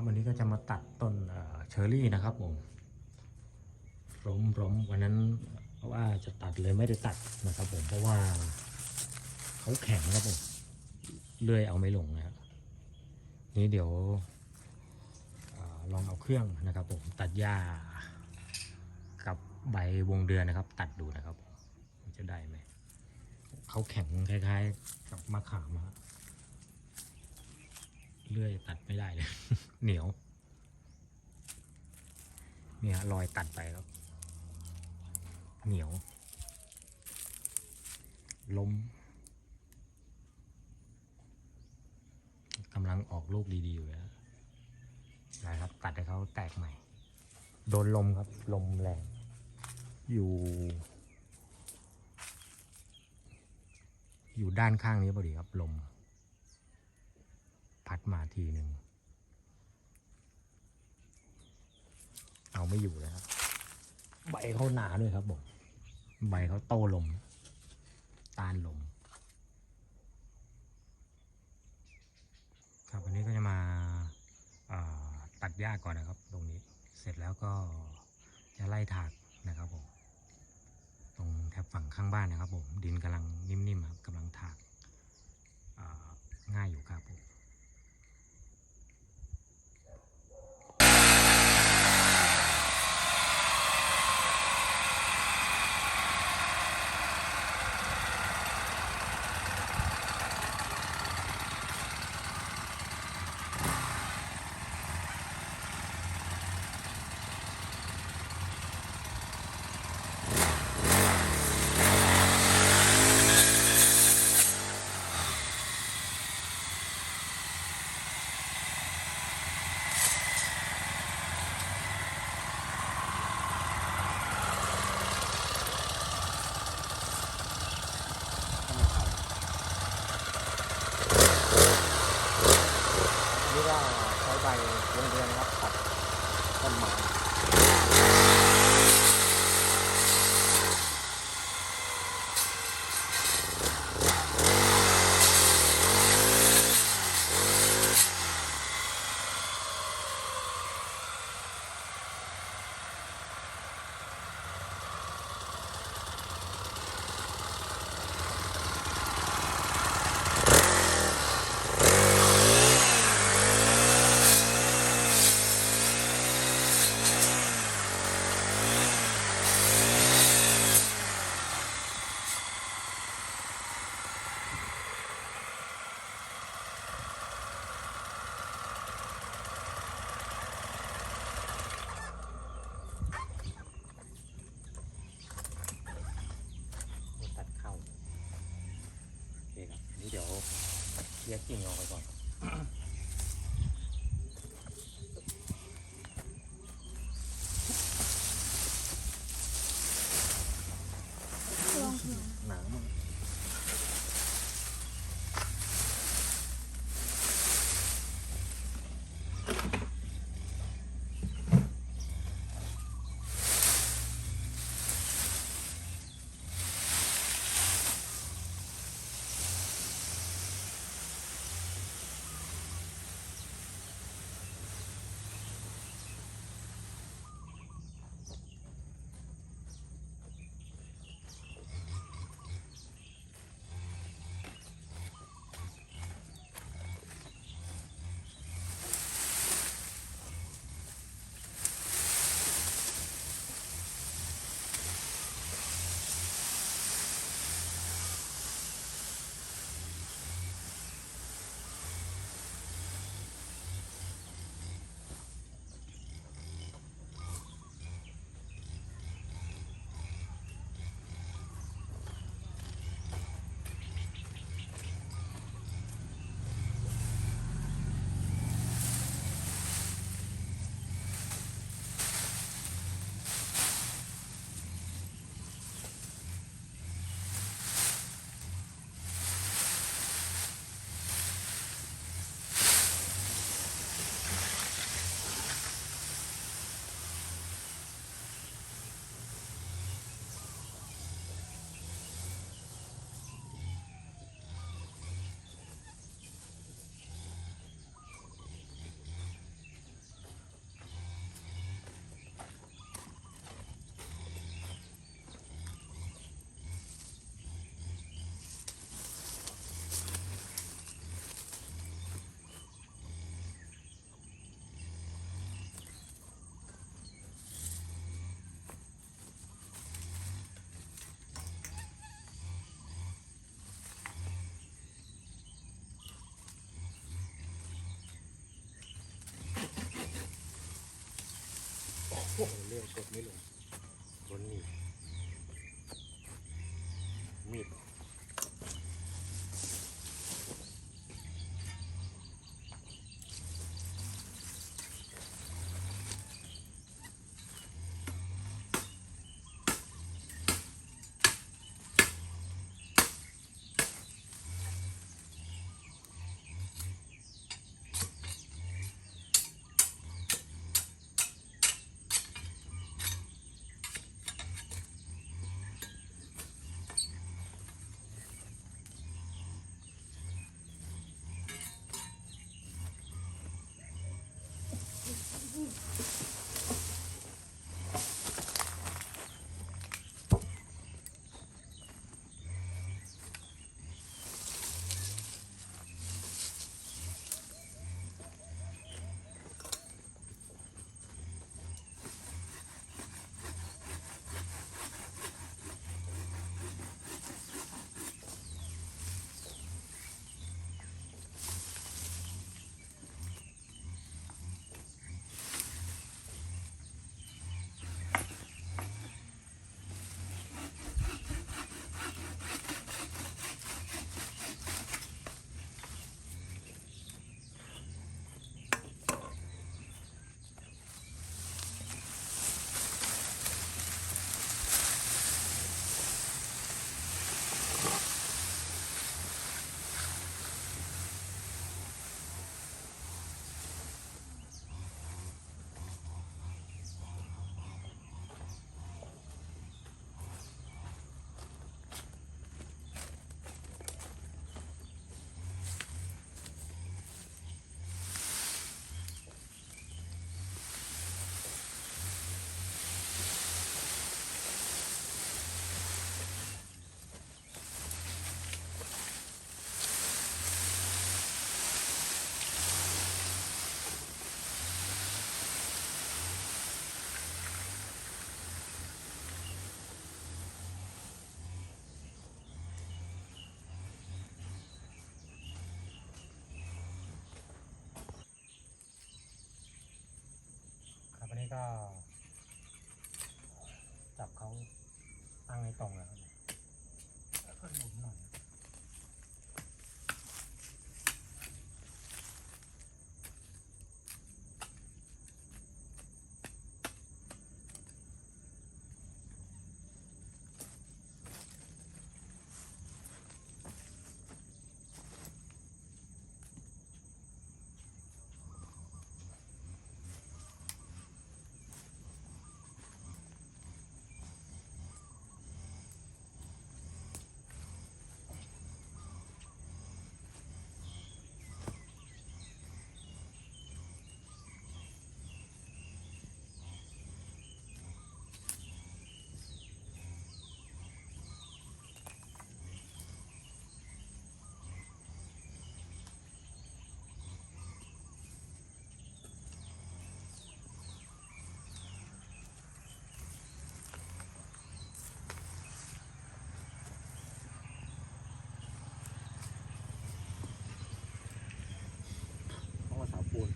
ครับวันนี้ก็จะมาตัดต้นเชอร์รี่นะครับผมล้มล้มวันนั้นว่าจะตัดเลยไม่ได้ตัดนะครับผมเพราะว่าเขาแข็งครับผมเลื่อยเอาไม่ลงนะครับนี่เดี๋ยวอลองเอาเครื่องนะครับผมตัดหญ้ากับใบวงเดือนนะครับ ตัดดูนะครับจะได้ไหมเขาแข็งคล้าย ๆ กับมะขามอะ เลื่อยตัดไม่ได้เลย เหนียวเนี่ยรอยตัดไปครับเหนียว ล้มกำลังออกลูกดีๆอยู่แล้วนะครับ ตัดให้เขาแตกใหม่ โดนลมครับ ลมแรง อยู่ อยู่ด้านข้างนี้พอดีครับ ลม มาทีหนึ่ง เอาไม่อยู่เลยครับใบเขาหนาด้วยครับผมใบเขาโตลมต้านลม ครับวันนี้ก็จะมาเอ่อตัดหญ้าก่อนนะครับ ตรงนี้เสร็จแล้วก็จะไล่ถากนะครับผมตรงแถบฝั่งข้างบ้านนะครับผมดินกำลังนิ่มๆครับกำลังถากเอ่อง่ายอยู่ครับผม นี่ก็ ใช้ใบวงเดือนนะครับตัดต้นไม้ นี้เดี๋ยวเคลียร์กิ่งออกไปก่อน โหเรื่องกดไม่ลง ก็ จับเขาตั้งให้ตรงแล้วครับแล้วก็หนุนหน่อย เพราะว่าเสาปูน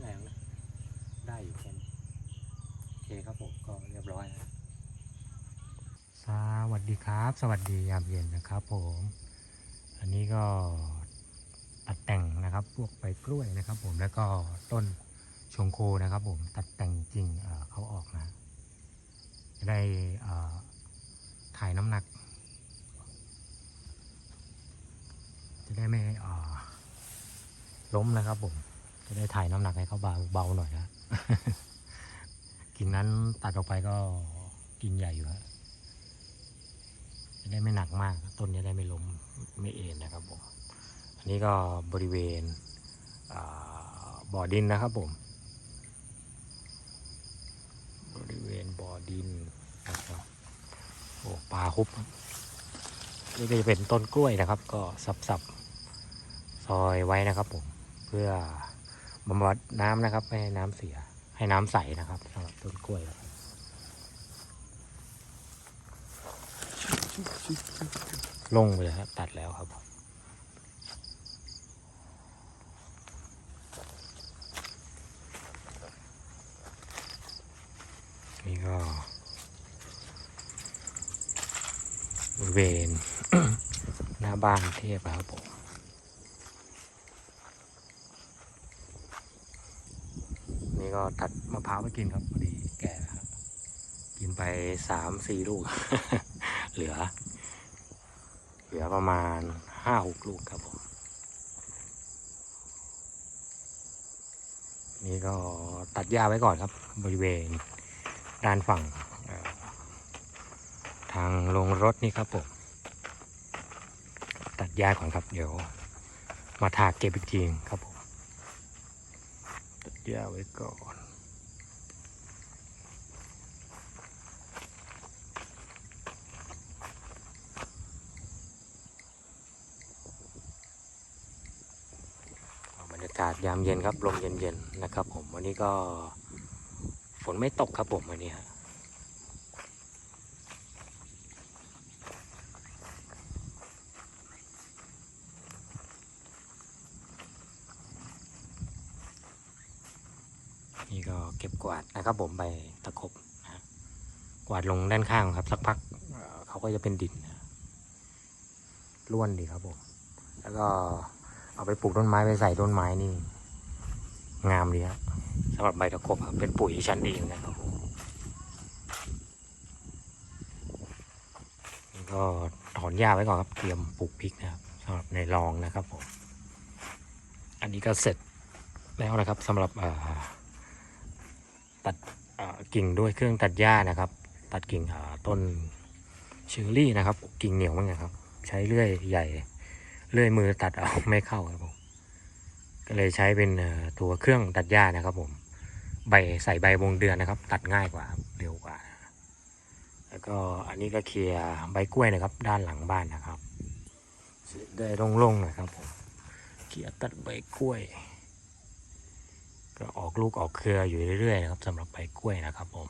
แรงนะได้อยู่แค่นี้โอเคครับผมก็เรียบร้อยแล้วส วัสดีครับ สวัสดียามเย็นนะครับผม อันนี้ก็ตัดแต่งนะครับ พวกใบกล้วยนะครับ ผมแล้วก็ต้นชงโคนะครับ ผมตัดแต่งจริงเเขาออกนะจะได้ถ่ายน้ำหนัก จะได้ไม่ล้มนะครับ ผม จะได้ถ่ายน้ำหนักให้เขาเบาเบาหน่อยนะกิ่งนั้นตัดออกไปก็กิ่งใหญ่อยู่ฮะจะ ได้ไม่หนักมาก ต้นจะได้ไม่ล้มไม่เอ็นนะครับผม อันนี้ก็บริเวณบ่อดินนะครับผม บริเวณบ่อดินนะครับโอ้ปลาคุบครับนี่ก็จะเป็นต้นกล้วยนะครับ ก็สับๆซอยไว้นะครับผม เพื่อบำบัดน้ำนะครับไม่ให้น้ำเสีย ให้น้ำใสนะครับสำหรับต้นกล้วยนะครับ ลงไปเลยครับตัดแล้วครับนี่ก็บริเวณหน้าบ้านเทพครับผมนี่ก็ตัดมะพร้าวไปกินครับพอดีแก่ครับ กินไปสามสี่ลูก เหลือ เหลือประมาณห้าหกลูกครับผม นี่ก็ตัดหญ้าไว้ก่อนครับ บริเวณด้านฝั่ง ทางลงรถนี่ครับผม ตัดหญ้าก่อนครับ เดี๋ยว มาถากเก็บอีกทีครับผม ตัดหญ้าไว้ก่อน บรร ยามเย็นครับลมเย็นๆนะครับ ผมวันนี้ก็ฝนไม่ตกครับผมวันนี้ฮะนี่ก็เก็บกวาดนะครับ ผมไปตะครบนะฮะกวาดลงด้านข้างครับ สักพักเขาก็จะเป็นดินนะร่วนดีครับผม แล้วก็ เอาไปปลูกต้นไม้ไปใส่ต้นไม้นี่ งามดีครับสำหรับใบตะกบครับเป็นปุ๋ยชั้นดีเหมือนกันครับผมนี่ก็ถอนหญ้าไว้ก่อนครับเตรียมปลูกพริกนะครับสำหรับในรองนะครับผมอันนี้ก็เสร็จแล้วนะครับสำหรับตัดกิ่งด้วยเครื่องตัดหญ้านะครับ ตัดกิ่งต้นเชอร์รี่นะครับ กิ่งเหนียวเหมือนกันครับ ใช้เลื่อยใหญ่ เลื่อยมือตัดเอาไม่เข้าครับผมก็เลยใช้เป็นเอ่อตัวเครื่องตัดหญ้านะครับ ผม ใบใส่ใบวงเดือนนะครับ ตัดง่ายกว่าเร็วกว่า แล้วก็อันนี้ก็เคลียร์ใบกล้วยนะครับ ด้านหลังบ้านนะครับได้โล่งๆนะครับผมเคลียตัดใบกล้วย ก็ออกลูกออกเครืออยู่เรื่อยๆนะครับสำหรับใบกล้วยนะครับผม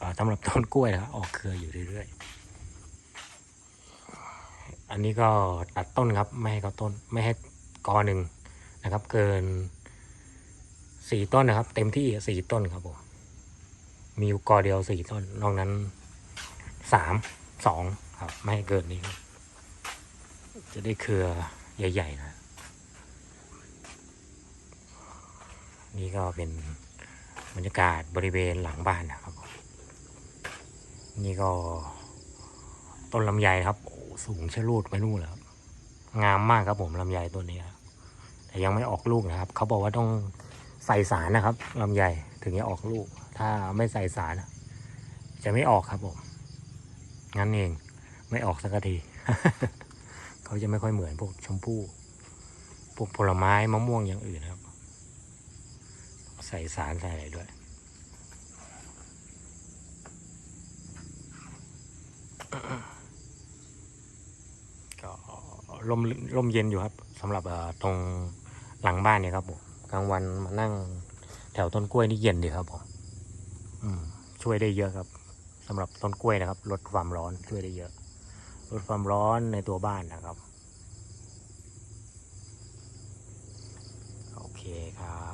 อ่าสำหรับต้นกล้วยนะครับออกเครืออยู่เรื่อยๆ อันนี้ก็ตัดต้นครับ ไม่ให้เขาต้นไม่ให้กอหนึ่งนะครับ เกินสี่ต้นนะครับ เต็มที่สี่ต้นครับผมมีอยู่กอเดียวสี่ต้นนอกนั้นสามสองครับ ไม่ให้เกินนี้ครับจะได้เครือใหญ่ ๆ นะ นี่ก็เป็นบรรยากาศบริเวณหลังบ้านนะครับ นี่ก็ต้นลำไยครับ สูงชะลูดไปนู่นแล้วงามมากครับผมลำไยต้นนี้แต่ยังไม่ออกลูกนะครับ เขาบอกว่าต้องใส่สารนะครับลำไยถึงจะออกลูก ถ้าไม่ใส่สาร จะไม่ออกครับผมงั้นเองไม่ออกสักทีเขาจะไม่ค่อยเหมือนพวกชมพู่พวกผลไม้มะม่วงอย่างอื่นนะครับ ใส่สารใส่อะไรด้วยก็ ร่มร่มเย็นอยู่ครับสำหรับตรงหลังบ้านเนี่ยครับผมกลางวันมานั่งแถวต้นกล้วยนี่เย็นดีครับผมอืมช่วยได้เยอะครับสำหรับต้นกล้วยนะครับ ลดความร้อนช่วยได้เยอะ ลดความร้อนในตัวบ้านนะครับ โอเคครับ